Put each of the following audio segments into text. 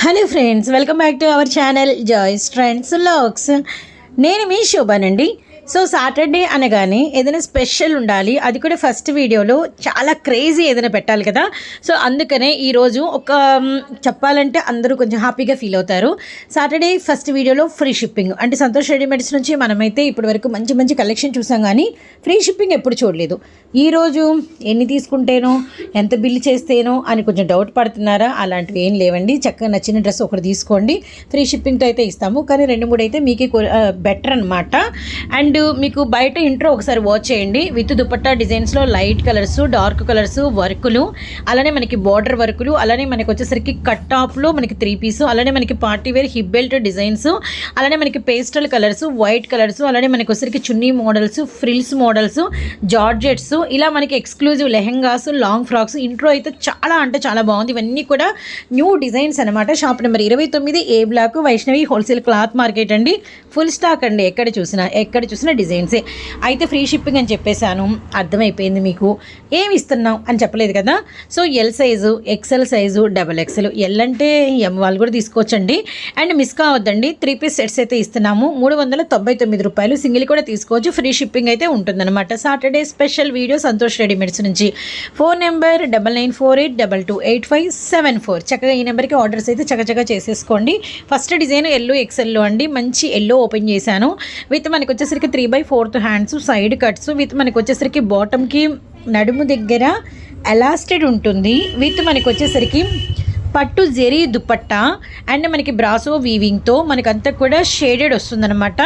Hello friends welcome back to our channel joys friends lakhs నేను మీ శోభానండి. So Saturday అనగానే ఏదైనా స్పెషల్ ఉండాలి అది కూడా ఫస్ట్ వీడియోలో చాలా క్రేజీ ఏదైనా పెట్టాలి కదా. సో అందుకనే ఈరోజు ఒక చెప్పాలంటే అందరూ కొంచెం హ్యాపీగా ఫీల్ అవుతారు. సాటర్డే ఫస్ట్ వీడియోలో ఫ్రీ షిప్పింగ్. అంటే సంతోష్ రెడీమేడ్స్ నుంచి మనమైతే ఇప్పటి వరకు మంచి మంచి కలెక్షన్ చూసాం కానీ ఫ్రీ షిప్పింగ్ ఎప్పుడు చూడలేదు. ఈరోజు ఎన్ని తీసుకుంటేనో ఎంత బిల్లు చేస్తేనో అని కొంచెం డౌట్ పడుతున్నారా? అలాంటివి ఏం లేవండి. చక్కగా నచ్చిన డ్రెస్ ఒకటి తీసుకోండి. ఫ్రీ షిప్పింగ్తో అయితే ఇస్తాము. కానీ రెండు మూడు అయితే మీకే బెటర్ అనమాట అండ్ మీకు బయట ఇంట్రో ఒకసారి వాచ్ చేయండి. విత్ దుపట్టా డిజైన్స్లో లైట్ కలర్స్ డార్క్ కలర్స్ వర్కులు అలానే మనకి బార్డర్ వర్కులు అలానే మనకి వచ్చేసరికి కట్ టాప్లో మనకి త్రీ పీస్ అలానే మనకి party wear hip belt designs అలానే మనకి పేస్టల్ కలర్స్ వైట్ కలర్స్ అలానే మనకి వచ్చేసరికి chunni models frills models georgettes ఇలా మనకి exclusive lehengas long frocks intro అయితే చాలా అంటే చాలా బాగుంది. ఇవన్నీ కూడా న్యూ డిజైన్స్ అనమాట షాప్ నెంబర్ ఇరవై తొమ్మిది A block Vaishnavi wholesale cloth market అండి. ఫుల్ స్టాక్ అండి. ఎక్కడ చూసినా ఎక్కడ చూసినా. డిజైన్సే. అయితే ఫ్రీ షిప్పింగ్ అని చెప్పేశాను. అర్థమైపోయింది మీకు. ఏమి ఇస్తున్నాం అని చెప్పలేదు కదా? So L size XL size double XL L అంటే ఎం వాళ్ళు కూడా తీసుకోవచ్చండి. అండ్ మిస్ కావద్దండి. త్రీ పీస్ సెట్స్ అయితే ఇస్తున్నాము. మూడు వందల తొంభై తొమ్మిది రూపాయలు సింగిల్ కూడా తీసుకోవచ్చు. ఫ్రీ షిప్పింగ్ అయితే ఉంటుందన్నమాట. Saturday special video Santosh readymades నుంచి. Phone number double nine four eight double two eight five seven four. చక్కగా ఈ నెంబర్కి ఆర్డర్స్ అయితే చక్కచక్క చేసేసుకోండి. ఫస్ట్ డిజైన్ ఎల్లో ఎక్సెల్లో అండి. మంచి ఎల్లో ఓపెన్ చేశాను. విత్ మనకు వచ్చేసరికి three by fourth hands side cuts with మనకి వచ్చేసరికి బాటమ్కి నడుము దగ్గర ఎలాస్టెడ్ ఉంటుంది. విత్ మనకి వచ్చేసరికి పట్టు జెరీ దుపట్టా అండ్ మనకి బ్రాసో వీవింగ్తో మనకంతా కూడా షేడెడ్ వస్తుందన్నమాట.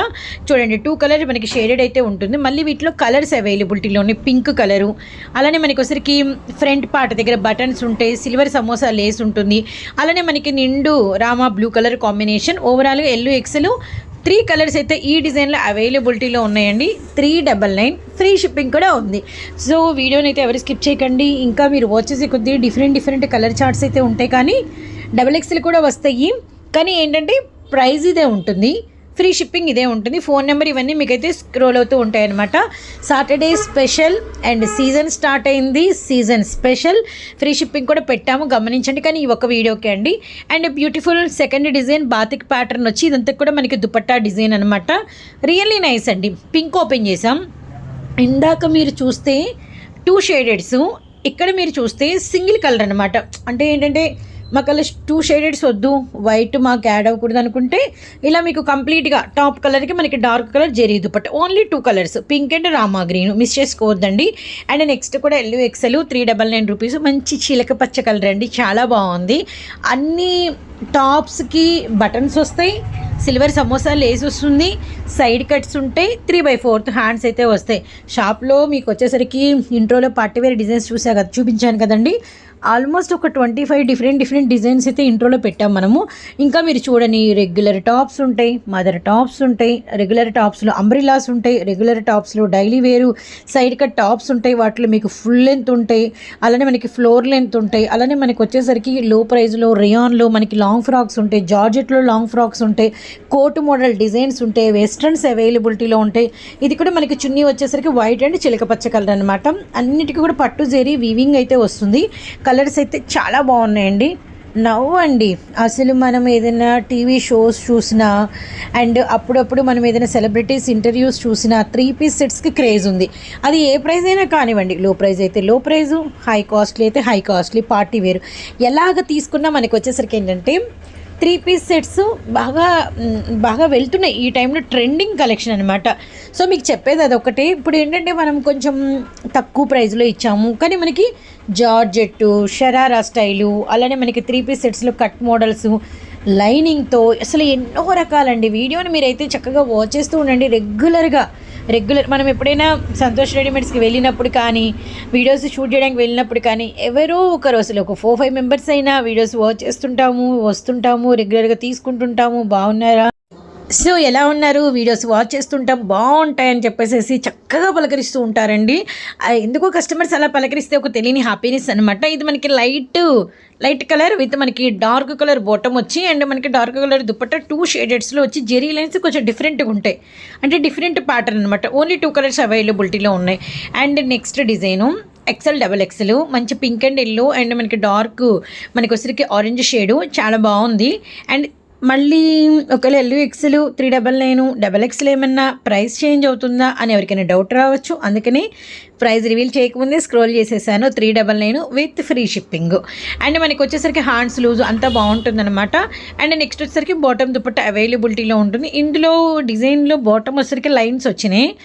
చూడండి టూ కలర్ మనకి షేడెడ్ అయితే ఉంటుంది. మళ్ళీ వీటిలో కలర్స్ అవైలబిలిటీలోని పింక్ కలరు అలానే మనకి ఒకసారికి ఫ్రంట్ పార్ట్ దగ్గర బటన్స్ ఉంటాయి సిల్వర్ సమోసా లేస్ ఉంటుంది. అలానే మనకి నిండు రామా బ్లూ కలర్ కాంబినేషన్ ఓవరాల్గా ఎల్లు ఎక్సెల్ త్రీ కలర్స్ అయితే ఈ డిజైన్లో అవైలబిలిటీలో ఉన్నాయండి. Three double nine free shipping కూడా ఉంది. సో వీడియోని అయితే ఎవరు స్కిప్ చేయకండి. ఇంకా మీరు వచ్చేసి కొద్ది డిఫరెంట్ డిఫరెంట్ కలర్ చార్ట్స్ అయితే ఉంటాయి కానీ డబల్ ఎక్స్ఎల్ కూడా వస్తాయి. కానీ ఏంటంటే ప్రైజ్ ఇదే ఉంటుంది. ఫ్రీ షిప్పింగ్ ఇదే ఉంటుంది. ఫోన్ నెంబర్ ఇవన్నీ మీకైతే స్క్రోల్ అవుతూ ఉంటాయి అనమాట Saturday special and season start అయింది. Season special. ఫ్రీ షిప్పింగ్ కూడా పెట్టాము. గమనించండి. కానీ ఈ ఒక వీడియోకే అండి. And beautiful second design batik pattern వచ్చి ఇదంతా కూడా మనకి దుపట్టా డిజైన్ అనమాట రియల్లీ నైస్ అండి. పింక్ ఓపెన్ చేసాం ఇందాక మీరు చూస్తే టూ షేడెడ్స్. ఇక్కడ మీరు చూస్తే సింగిల్ కలర్ అనమాట అంటే ఏంటంటే మాకు అలా టూ షేడెడ్స్ వద్దు. వైట్ మాకు యాడ్ అవ్వకూడదు అనుకుంటే ఇలా మీకు కంప్లీట్గా టాప్ కలర్కి మనకి dark colour zari dupatta only two colours. Pink and Rama green. Miss చేసుకోవద్దండి. అండ్ నెక్స్ట్ కూడా L XL three double nine rupees. మంచి చీలక పచ్చ కలర్ అండి. చాలా బాగుంది. అన్ని టాప్స్కి బటన్స్ వస్తాయి. సిల్వర్ సమోసా లేస్ వస్తుంది. సైడ్ కట్స్ ఉంటాయి. త్రీ బై ఫోర్త్ హ్యాండ్స్ అయితే వస్తాయి. షాప్లో మీకు వచ్చేసరికి ఇంట్రోలో పార్టీవేర్ డిజైన్స్ చూసా కదా చూపించాను కదండి. ఆల్మోస్ట్ ఒక twenty five different different designs అయితే ఇంట్రోలో పెట్టాం మనము. ఇంకా మీరు చూడని రెగ్యులర్ టాప్స్ ఉంటాయి మదర్ టాప్స్ ఉంటాయి రెగ్యులర్ టాప్స్లో అంబ్రిలాస్ ఉంటాయి రెగ్యులర్ టాప్స్లో డైలీ వేరు సైడ్ కట్ టాప్స్ ఉంటాయి వాటిలో మీకు ఫుల్ లెంత్ ఉంటాయి అలానే మనకి ఫ్లోర్ లెంత్ ఉంటాయి అలానే మనకి వచ్చేసరికి లో ప్రైస్లో రియాన్లో మనకి లాంగ్ ఫ్రాక్స్ ఉంటాయి జార్జెట్లో లాంగ్ ఫ్రాక్స్ ఉంటాయి కోటు మోడల్ డిజైన్స్ ఉంటాయి వెస్ట్రన్స్ అవైలబిలిటీలో ఉంటాయి. ఇది కూడా మనకి చున్నీ వచ్చేసరికి వైట్ అండ్ చిలకపచ్చ కలర్ అనమాట అన్నిటికీ కూడా పట్టు జెరీ వీవింగ్ అయితే వస్తుంది. కలర్ కలర్స్ అయితే చాలా బాగున్నాయండి. నవ్వండి. అసలు మనం ఏదైనా టీవీ షోస్ చూసినా అండ్ అప్పుడప్పుడు మనం ఏదైనా సెలబ్రిటీస్ ఇంటర్వ్యూస్ చూసినా త్రీ పీస్ సెట్స్కి క్రేజ్ ఉంది. అది ఏ ప్రైస్ అయినా కానివ్వండి. లో ప్రైస్ అయితే లో ప్రైజు హై కాస్ట్లీ అయితే హై కాస్ట్లీ పార్టీ వేరు. ఎలాగ తీసుకున్నా మనకి వచ్చేసరికి ఏంటంటే త్రీ పీస్ సెట్స్ బాగా బాగా వెళ్తున్నాయి. ఈ టైంలో ట్రెండింగ్ కలెక్షన్ అనమాట సో మీకు చెప్పేది అదొకటి ఇప్పుడు ఏంటంటే మనం కొంచెం తక్కువ ప్రైస్లో ఇచ్చాము. కానీ మనకి జార్జెట్టు షరారా స్టైలు అలానే మనకి త్రీ పీస్ సెట్స్లో కట్ మోడల్స్ లైనింగ్తో అసలు ఎన్నో రకాలండి. వీడియోని మీరైతే చక్కగా వాచ్ చేస్తూ ఉండండి. రెగ్యులర్గా రెగ్యులర్ మనం ఎప్పుడైనా సంతోష్ రెడీమేడ్స్కి వెళ్ళినప్పుడు కానీ వీడియోస్ షూట్ చేయడానికి వెళ్ళినప్పుడు కానీ ఎవరో ఒకరు అసలు ఒక ఫోర్ ఫైవ్ మెంబర్స్ అయినా వీడియోస్ వాచ్ చేస్తుంటాము వస్తుంటాము రెగ్యులర్గా తీసుకుంటుంటాము. బాగున్నారా? సో ఎలా ఉన్నారు? వీడియోస్ వాచ్ చేస్తుంటాం బాగుంటాయని చెప్పేసి చక్కగా పలకరిస్తూ ఉంటారండి. ఎందుకో కస్టమర్స్ అలా పలకరిస్తే ఒక తెలియని హ్యాపీనెస్ అనమాట ఇది మనకి లైట్ లైట్ కలర్ విత్ మనకి డార్క్ కలర్ బాటమ్ వచ్చి అండ్ మనకి డార్క్ కలర్ దుపట్ట టూ షేడెడ్స్లో వచ్చి జెరీ లైన్స్ కొంచెం డిఫరెంట్గా ఉంటాయి. అంటే డిఫరెంట్ ప్యాటర్న్ అనమాట ఓన్లీ టూ కలర్స్ అవైలబిలిటీలో ఉన్నాయి. And next design XL double XL. మంచి పింక్ అండ్ ఎల్లో అండ్ మనకి డార్క్ మనకి వచ్చరికి ఆరెంజ్ షేడు. చాలా బాగుంది. అండ్ మళ్ళీ ఒకవేళ L XL three double nine double XL ఏమన్నా ప్రైస్ చేంజ్ అవుతుందా అని ఎవరికైనా డౌట్ రావచ్చు. అందుకని ప్రైస్ రివీల్ చేయకముందే స్క్రోల్ చేసేసాను three double nine with free shipping and మనకి వచ్చేసరికి హ్యాండ్స్ లూజ్ అంతా బాగుంటుందన్నమాట. అండ్ నెక్స్ట్ వచ్చేసరికి బాటమ్ దుపట్ట అవైలబిలిటీలో ఉంటుంది. ఇందులో డిజైన్లో బాటమ్ వచ్చేసరికి లైన్స్ వచ్చినాయి.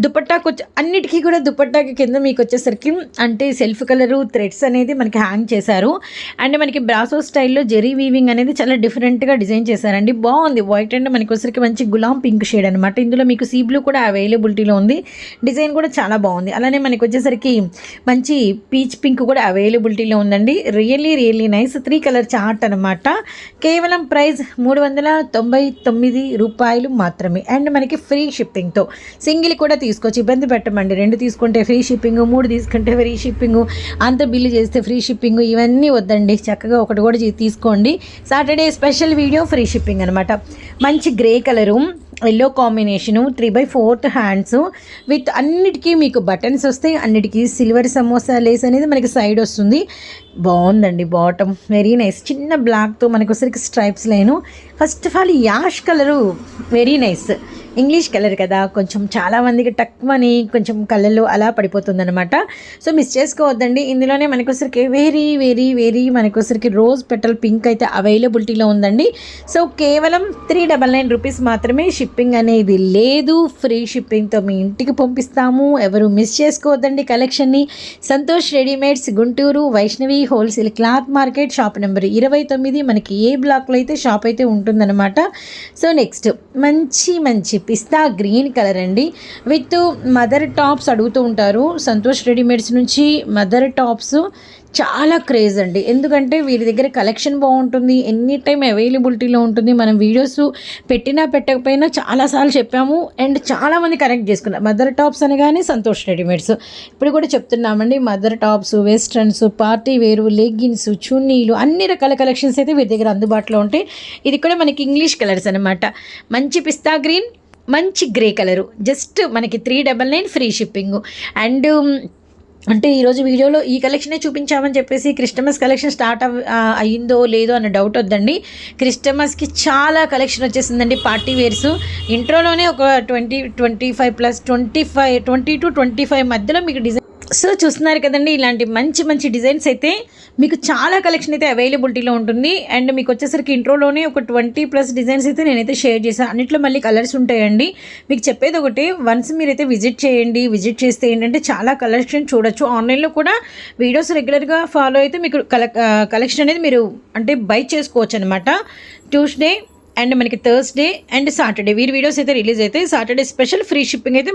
దుపట్టాకు వచ్చి అన్నిటికీ కూడా దుపట్టాకి కింద మీకు వచ్చేసరికి అంటే సెల్ఫ్ కలరు థ్రెడ్స్ అనేది మనకి హ్యాంగ్ చేశారు. అండ్ మనకి బ్రాసో స్టైల్లో జెరీ వీవింగ్ అనేది చాలా డిఫరెంట్గా డిజైన్ చేశారండి. బాగుంది. వైట్ అండ్ మనకి వచ్చరికి మంచి గులాం పింక్ షేడ్ అనమాట ఇందులో మీకు సీ బ్లూ కూడా అవైలబిలిటీలో ఉంది. డిజైన్ కూడా చాలా బాగుంది. అలానే మనకి వచ్చేసరికి మంచి పీచ్ పింక్ కూడా అవైలబిలిటీలో ఉందండి. Really really nice three colour chart అనమాట కేవలం ప్రైస్ మూడు వందల తొంభై తొమ్మిది రూపాయలు మాత్రమే. అండ్ మనకి ఫ్రీ షిప్పింగ్తో సింగిల్ కూడా తీసుకొచ్చి ఇబ్బంది పెట్టమండి. రెండు తీసుకుంటే ఫ్రీ షిప్పింగ్ మూడు తీసుకుంటే ఫ్రీ షిప్పింగ్ అంత బిల్లు చేస్తే ఫ్రీ షిప్పింగ్ ఇవన్నీ వద్దండి. చక్కగా ఒకటి కూడా తీసుకోండి. Saturday special video free shipping అనమాట మంచి grey colour yellow combination three by fourth hands with అన్నిటికీ మీకు బటన్స్ వస్తాయి. అన్నిటికీ సిల్వర్ సమోసా లేస్ అనేది మనకి సైడ్ వస్తుంది. బాగుందండి బాటమ్. Very nice. చిన్న బ్లాక్తో మనకు వసరికి స్ట్రైప్స్ లేను. First of all ash colour very nice. English colour కదా కొంచెం చాలామందికి టక్మని కొంచెం కళ్ళల్లో అలా పడిపోతుందనమాట సో మిస్ చేసుకోవద్దండి. ఇందులోనే మనకొసరికి వెరీ వెరీ వెరీ మనకొసరికి రోజ్ పెటల్ పింక్ అయితే అవైలబిలిటీలో ఉందండి. సో కేవలం త్రీ డబల్ నైన్ రూపీస్ మాత్రమే షిప్పింగ్ అనేది లేదు. ఫ్రీ షిప్పింగ్తో మీ ఇంటికి పంపిస్తాము. ఎవరు మిస్ చేసుకోవద్దండి కలెక్షన్ని Santosh readymades Guntur Vaishnavi wholesale cloth market shop number ఇరవై తొమ్మిది మనకి ఏ బ్లాక్లో అయితే షాప్ అయితే ఉంటుందన్నమాట. సో నెక్స్ట్ మంచి మంచి పిస్తా గ్రీన్ కలర్ అండి. విత్ మదర్ టాప్స్ అడుగుతూ ఉంటారు. సంతోష్ రెడీమేడ్స్ నుంచి మదర్ టాప్స్ చాలా క్రేజ్ అండి. ఎందుకంటే వీరి దగ్గర కలెక్షన్ బాగుంటుంది. ఎనీ టైం అవైలబిలిటీలో ఉంటుంది. మనం వీడియోస్ పెట్టినా పెట్టకపోయినా చాలాసార్లు చెప్పాము. అండ్ చాలామంది కనెక్ట్ చేసుకున్నారు. మదర్ టాప్స్ అనగానే సంతోష్ రెడీమేడ్స్. ఇప్పుడు కూడా చెప్తున్నామండి. Mother tops westerns party wear leggings చున్నీలు అన్ని రకాల కలెక్షన్స్ అయితే వీరి దగ్గర అందుబాటులో ఉంటాయి. ఇది కూడా మనకి ఇంగ్లీష్ కలర్స్ అనమాట మంచి పిస్తా గ్రీన్ మంచి గ్రే కలరు. జస్ట్ మనకి three double nine free shipping and అంటే ఈరోజు వీడియోలో ఈ కలెక్షనే చూపించామని చెప్పేసి క్రిస్టమస్ కలెక్షన్ స్టార్ట్ అయ్యిందో లేదో అన్న డౌట్ వద్దండి. క్రిస్టమస్కి చాలా కలెక్షన్ వచ్చేసిందండి పార్టీ వేర్స్ ఇంట్రోలోనే ఒక twenty twenty five plus twenty five twenty to twenty five మధ్యలో మీకు డిజైన్ సో చూస్తున్నారు కదండి ఇలాంటి మంచి మంచి డిజైన్స్ అయితే మీకు చాలా కలెక్షన్ అయితే అవైలబిలిటీలో ఉంటుంది. అండ్ మీకు వచ్చేసరికి ఇంట్రోలోనే ఒక ట్వంటీ ప్లస్ డిజైన్స్ అయితే నేనైతే షేర్ చేశాను అన్నిట్లో మళ్ళీ కలర్స్ ఉంటాయండి. మీకు చెప్పేది ఒకటి వన్స్ మీరైతే విజిట్ చేయండి విజిట్ చేస్తే ఏంటంటే చాలా కలెక్షన్ చూడొచ్చు. ఆన్లైన్లో కూడా వీడియోస్ రెగ్యులర్గా ఫాలో అయితే మీకు కలెక్షన్ అనేది మీరు అంటే బై చేసుకోవచ్చు అనమాట ట్యూస్డే అండ్ మనకి థర్స్డే అండ్ సాటర్డే వీరి వీడియోస్ అయితే రిలీజ్ అయితే సాటర్డే స్పెషల్ ఫ్రీ షిప్పింగ్ అయితే